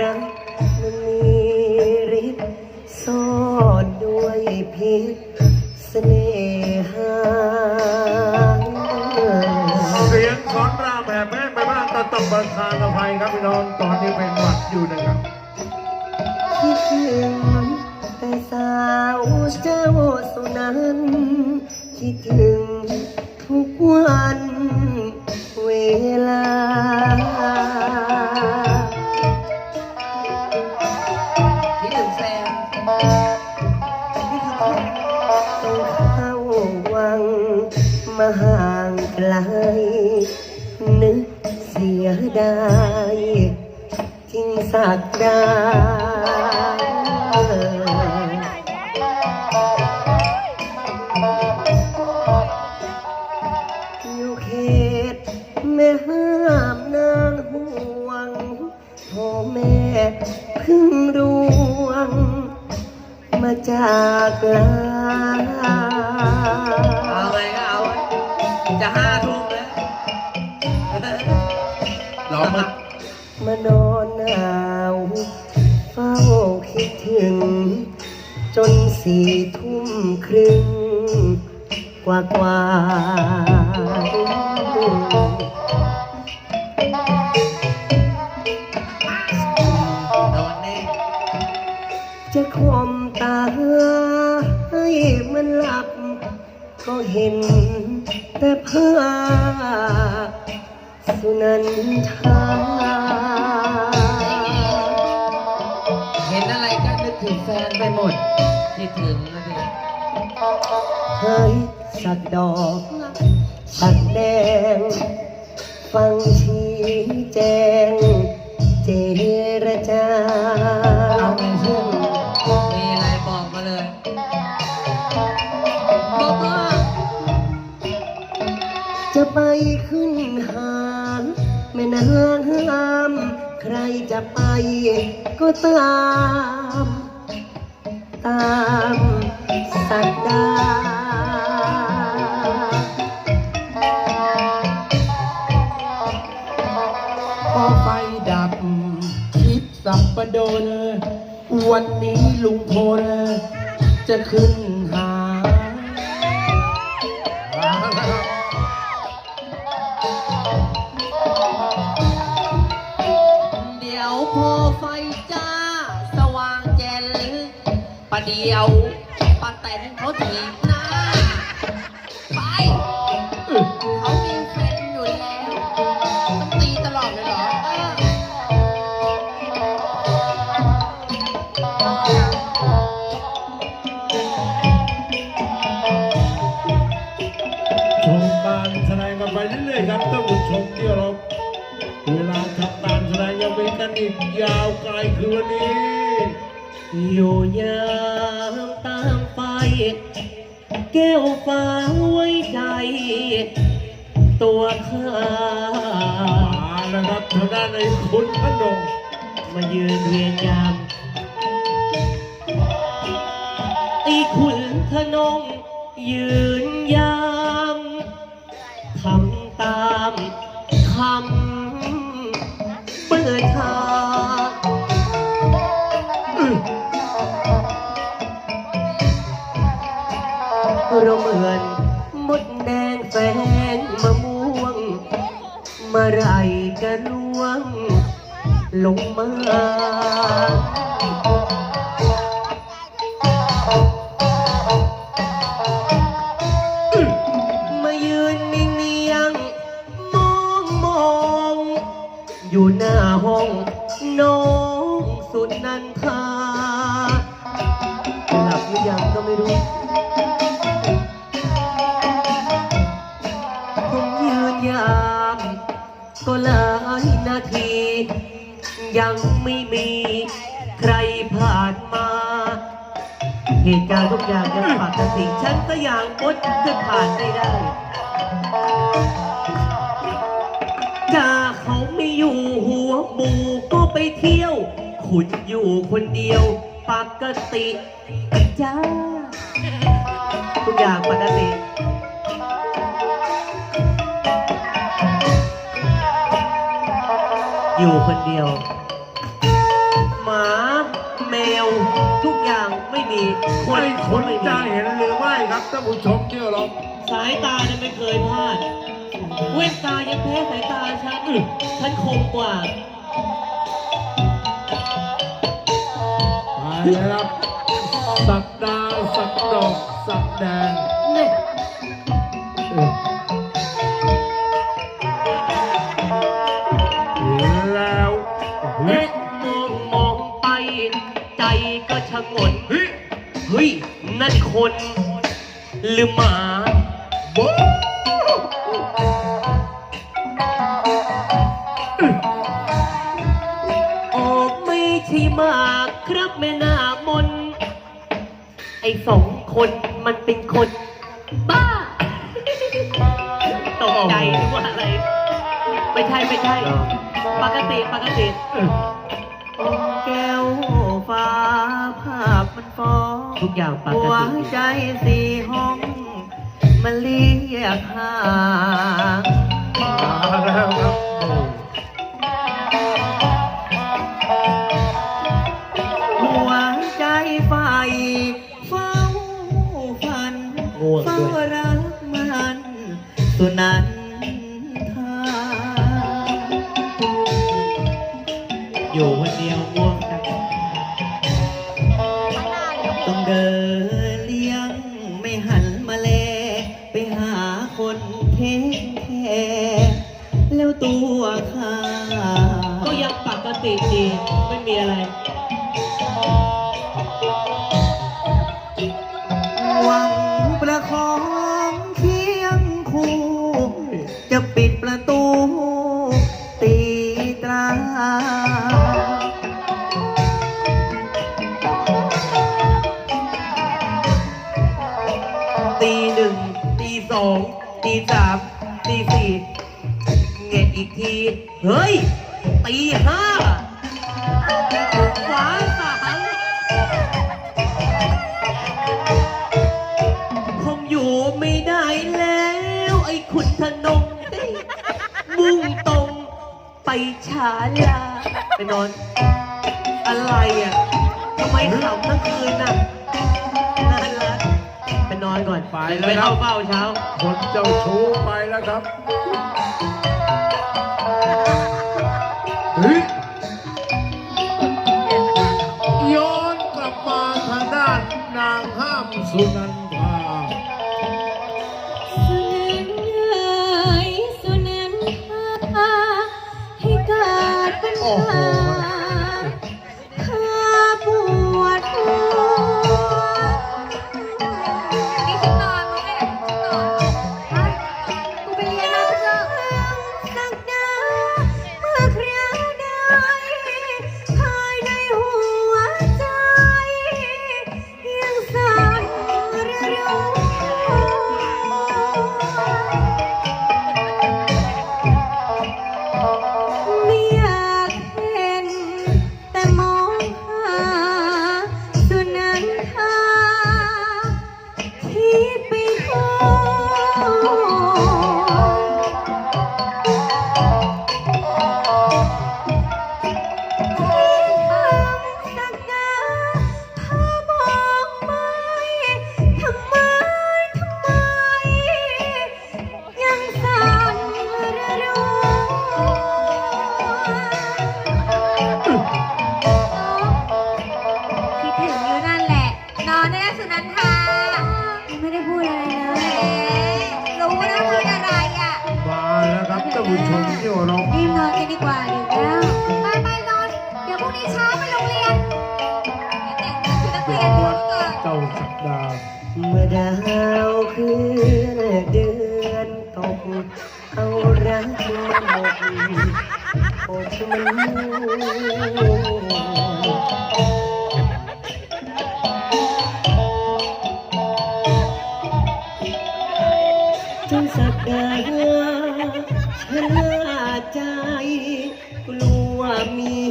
รั ทิ้งสักดาอยู่เขตแม่ห้ามนางห่วงพ่อแม่เพึ่งรวง มาจากลาเอาไงก็เอาไว้จะห้าทุ่มแล้วรอมา วากว่าโดนแน่จะคมตาให้มันหลับ ก็เห็นแต่ภาสุนันทาเห็นอะไรก็นึกถึงแฟนไปหมดคิดถึงนะสิ เฮ้ย สักดอกสักแดง ฟังชี้แจง เจรจา เอาไงเพื่อมีอะไรบอกมาเลย บอกว่าจะไปขึ้นหาแม่นางห้าม ใครจะไปก็ตาม ตามสักดา อไฟดับคิดสับประดน วันนี้ลุงพลจะขึ้นหา เดี๋ยวพอไฟจ้า สว่างแจ๋นประเดี๋ยวป้าแตนเขาถีบ อยู่ยามตามไฟแก้วฟ้าไว้ใจ ตัวข้ามาแล้วครับทางด้านในคุณพนงมายืนเวียนยามไอ้ขุนทนงยืนยาม เราเหมือนมดแดงแฝงมะม่วงเมื่อไรจะล่วงลงมา ผมยืนยามก็หลายนาที ยังไม่มีใครผ่านมา เหตุการณ์ทุกอย่างยังปกติฉันก็อย่างมดจะผ่านไม่ได้ถ้าเขาไม่อยู่หัวหมูก็ไปเที่ยว ขุดอยู่คนเดียวปกติจ้าทุกอย่างปกติ อยู่คนเดียวแมว ทุกอย่างไม่มีคนไม่คก็นไม่มีจะเห็นหรือไม่ครับท่านผู้ชมที่เคารพสายตาเนี่ยไม่เคยพลาด เว้นตายังแพ้สายตาฉันฉันคมกว่า ไปเลยครับ สักดาวสักดอก สักแดง นั่นคนหรือหมาโบ๊ะออกไม่ใช่หมากครับแม่นามน ไอ้สองคนมันเป็นคนบ้าตกใจนึกว่าอะไร ไม่ใช่ไม่ใช่ ปกติปกติ ทุกอย่างปกหัวติ ใจสี่ห้องมันเรียกหามาแล้วครับหัวใจไฟเฝ้าฝันง่วงเฝ้ารักมันสุนันท อะไรหวังประคองเคียงคู่ จะปิดประตู ตีตรา ตีหนึ่งตีสองตีสามตีสี่เงียอีกที เฮ้ย ตีห้า ไอ้ขุนธนงเฮ้ยมุ่งตรงไปฉาลาไปนอน อะไรอะทำไมขำทั้งคืนน่ะน่ารักไปนอนก่อนไปไปแล้วครัเข้าบเฝ้าเช้า คนเจ้าชู้ไปแล้วครับเฮ้ยย้อนกลับมาทางด้านนางห้ามสุนันทา ด ดก่าสักดาห์เมื่อดาวคืนเดือนตกเอารักมาหมดอกมันจนสักดาชะล่าใจกลัวมี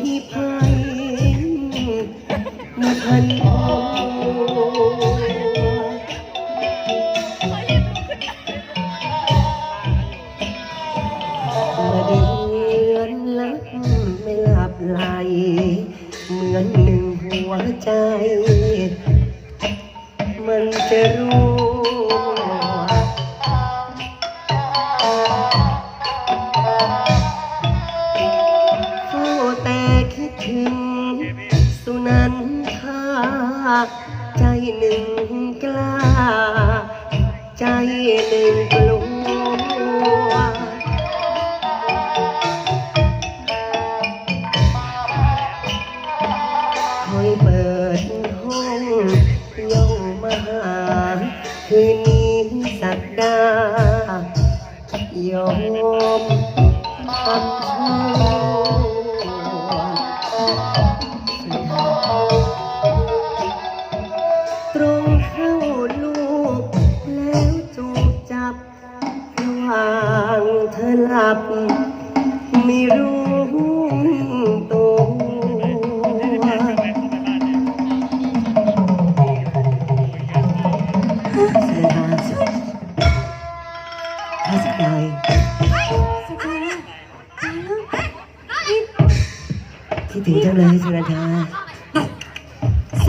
เมื่อเดือนลับไม่หลับไหลเหมือนหนึ่งหัวใจ มันจะรู้ ใจหนึ่งกล้า ใจหนึ่ง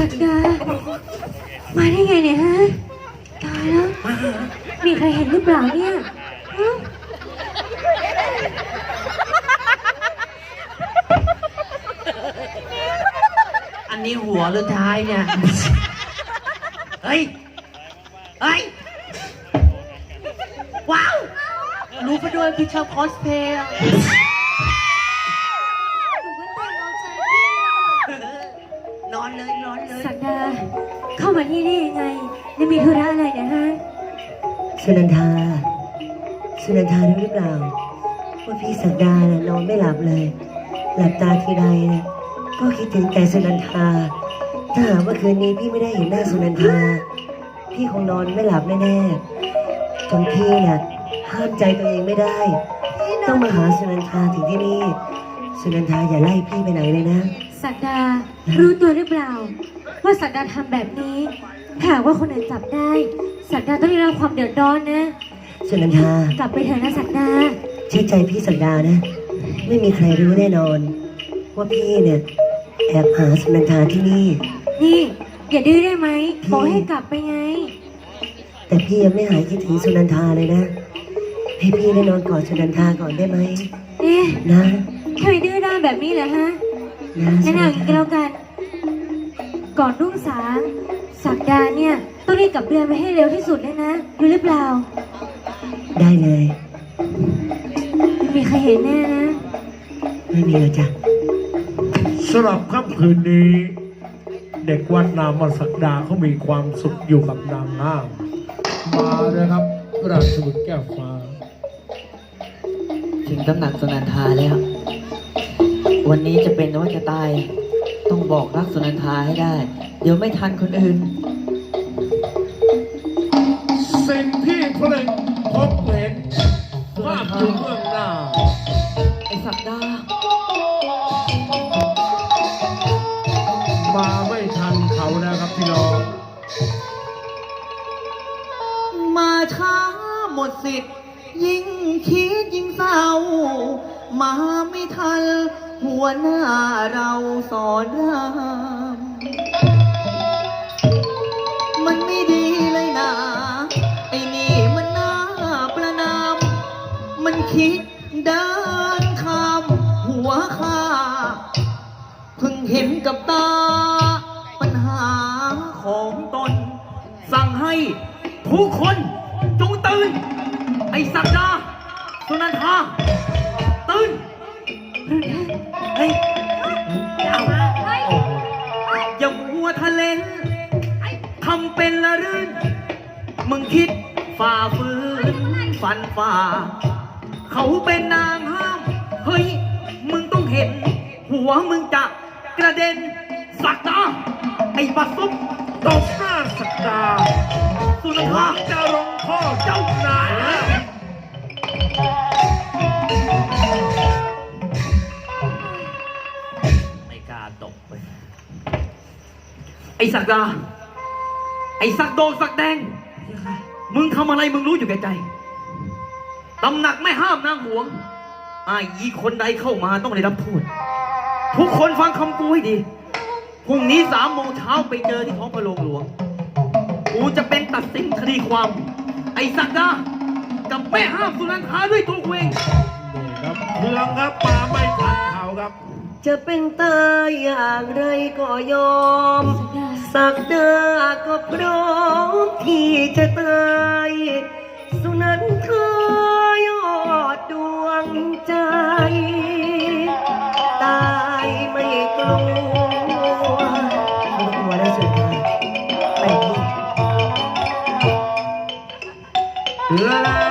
สักดา มาได้ไงเนี่ยฮะ ตายแล้ว มีใครเห็นหรือเปล่าเนี่ยฮะอันนี้หัวหรือท้ายเนี่ย เฮ้ย เฮ้ย ว้าว รู้ไปด้วยพี่ชอบคอสเพลย์อะ อนเลยนอนเลยสักดาเข้ามาที่นี่ยังไงนี่มีธุระอะไรเนี่ยฮะสุนันทาสุนันทารู้หรือเปล่า ว่าพี่สักดาน่ะนอนไม่หลับเลย หลับตาทีไรเนี่ยก็คิดถึงแต่สุนันทา ถ้าหากว่าคืนนี้พี่ไม่ได้เห็นหน้าสุนันทา พี่คงนอนไม่หลับแน่ๆจนพี่เนี่ยห้ามใจตัวเองไม่ได้ ต้องมาหาสุนันทาถึงที่นี่ สุนันทาอย่าไล่พี่ไปไหนเลยนะ สักดารู้ตัวหรือเปล่า ว่าสักดาทำแบบนี้ถ้าหากว่าคนอื่นจับได้ สักดาต้องได้รับความเดือดร้อนนะสุนันทากลับไปเถอะนะสักดาเชื่อใจพี่สักดานะ ไม่มีใครรู้แน่นอน ว่าพี่เนี่ยแอบหาสุนันทาที่นี่ นี่ อย่าดื้อได้ไหมบอกให้กลับไปไง แต่พี่ยังไม่หายคิดถึงสุนันทาเลยนะ ให้พี่ได้นอนกอดสุนันทาก่อนได้ไหมเอ๊ะนะทำไมดื้อด้านแบบนี้เหรอฮะนะสุ งั้นนัเอานอย่างนี้ทาก็แล้วกัน ก่อนรุ่งสางสักดาเนี่ย ต้องรีบกลับเรือนไปให้เร็วที่สุดเลยนะรู้หรือเปล่า ได้เลย ไม่มีใครเห็นแน่นะ ไม่มีแล้วจ้ะสำหรับค่ำคืนนี้ เด็กวัดนามศักดาเขามีความสุขอยู่กับนางห้าม มาเลยครับราชบุตรแก้วฟ้า ถึงตำหนักสุนันทาแล้ว วันนี้จะเป็นว่าจะตาย ต้องบอกรักสุนันทาให้ได้ เดี๋ยวไม่ทันคนอื่น สิ่งที่เพลงพบเห็นภาพอยู่เบื้องหน้า ไอ้สักดามาไม่ทันเขานะครับพี่น้อง มาช้าหมดสิทธิ์ หัวหน้าเราสอนรามมันไม่ดีเลยนะ ไอ้นี่มันน่าประนาม มันคิดด้านข้ามหัวข้าเพิ่งเห็นกับตา ปัญหาของตน สั่งให้ทุกคนจงตื่น ไอ้สักดา เฮ้ยเอาอย่ามัวทะเลนทำเป็นละรื่น มึงคิดฝ่าฝืนฟันฝ่า เขาเป็นนางห้าม เฮ้ย มึงต้องเห็น หัวมึงจะกระเด็นสักดาไอ้บัดซุบตบหน้าสักดาสุนันหวัทางจะลงพ่อเจ้านาย ไอ้สักดา ไอ้สักโดงสักแดง มึงทำอะไรมึงรู้อยู่แก่ใจตำหนักไม่ห้ามนางหวงไอ้ยีคนใดเข้ามาต้องได้รับโทษทุกคนฟังคำกูให้ดี พรุ่งนี้สามโมงเช้าไปเจอที่ท้องพระโรงหลวง กูจะเป็นตัดสินคดีความ ไอ้สักดากับแม่ห้ามสุนันทาด้วยตัวเอง เมืองครับป่าไม่ทันเขาครับ จะเป็นตายอย่างไรก็ยอม สักเดาก็พร้อมที่จะตาย สุนันทายอดดวงใจ ตายไม่กลัวไลัว